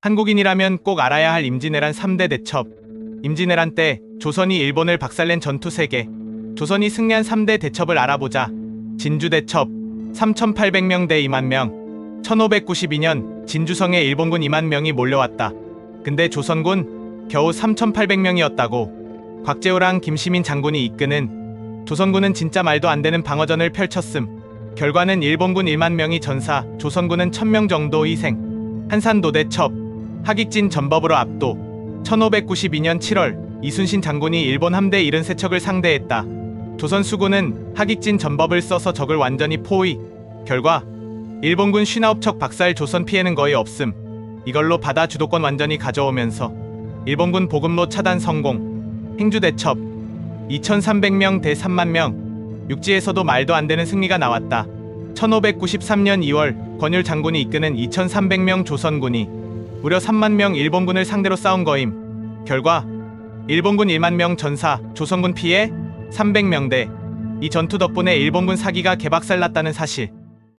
한국인이라면 꼭 알아야 할 임진왜란 3대 대첩. 임진왜란 때 조선이 일본을 박살낸 전투 3개. 조선이 승리한 3대 대첩을 알아보자. 진주 대첩 3,800명 대 2만 명. 1592년 진주성에 일본군 2만 명이 몰려왔다. 근데 조선군 겨우 3,800명이었다고. 곽재우랑 김시민 장군이 이끄는 조선군은 진짜 말도 안 되는 방어전을 펼쳤음. 결과는 일본군 1만 명이 전사, 조선군은 1000명 정도 희생. 한산도 대첩, 하객진 전법으로 압도. 1592년 7월 이순신 장군이 일본 함대 73척을 상대했다. 조선 수군은 하객진 전법을 써서 적을 완전히 포위. 결과 일본군 59척 박살 조선 피해는 거의 없음. 이걸로 바다 주도권 완전히 가져오면서 일본군 보급로 차단 성공. 행주 대첩 2300명 대 3만 명. 육지에서도 말도 안 되는 승리가 나왔다. 1593년 2월 권율 장군이 이끄는 2300명 조선군이 무려 3만 명 일본군을 상대로 싸운 거임. 결과 일본군 1만 명 전사, 조선군 피해 300명 대. 이 전투 덕분에 일본군 사기가 개박살 났다는 사실.